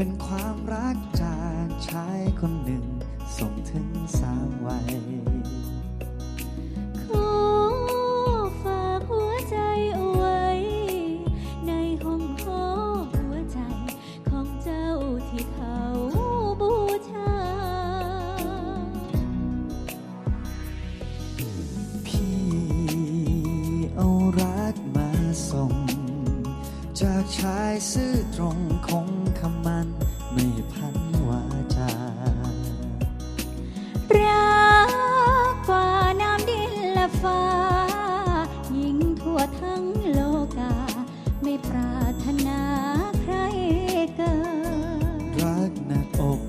เป็นความรักจากชายคนหนึ่ง ส่งถึงสาววัย ขอฝากหัวใจเอาไว้ ในห้องหอหัวใจของเจ้าที่เขาบูชา พี่เอารักมาส่ง จากชายซื่อตรงคงายิ่งทั่วทั้งโลกา ไม่ปรารถนาใครเกินรักหนักอก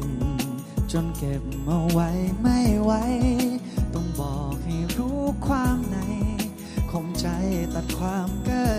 จนเก็บมาไว้ไม่ไหวต้องบอกให้รู้ความในคมใจตัดความเกิน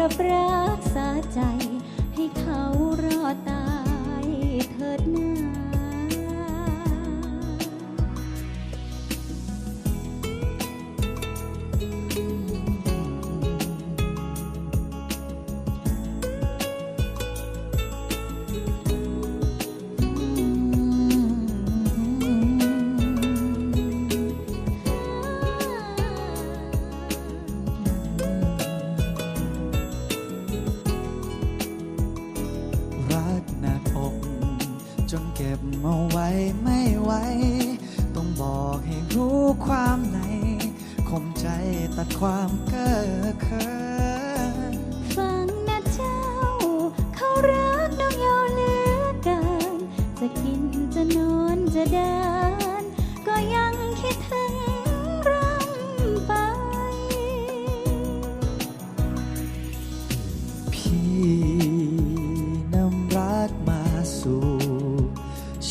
รับรักษาใจ อก จนเก็บมาไว้ไม่ไหว ต้องบอกให้รู้ความในคมใจตัดความเก้อเขินฟังนะเจ้า เขารักน้องยาเหลือเกิน จะกินจะนอนจะเดิน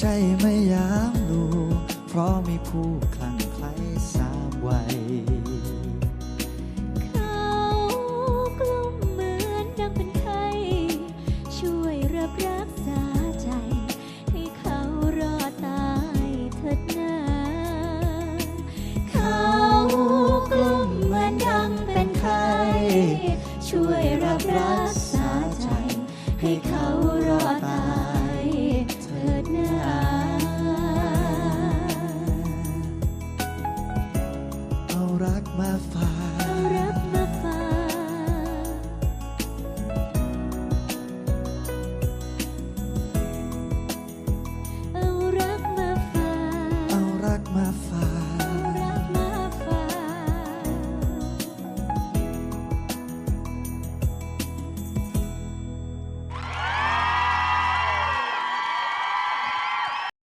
ใช่ไม่ยามดู เพราะมีผู้คลั่ง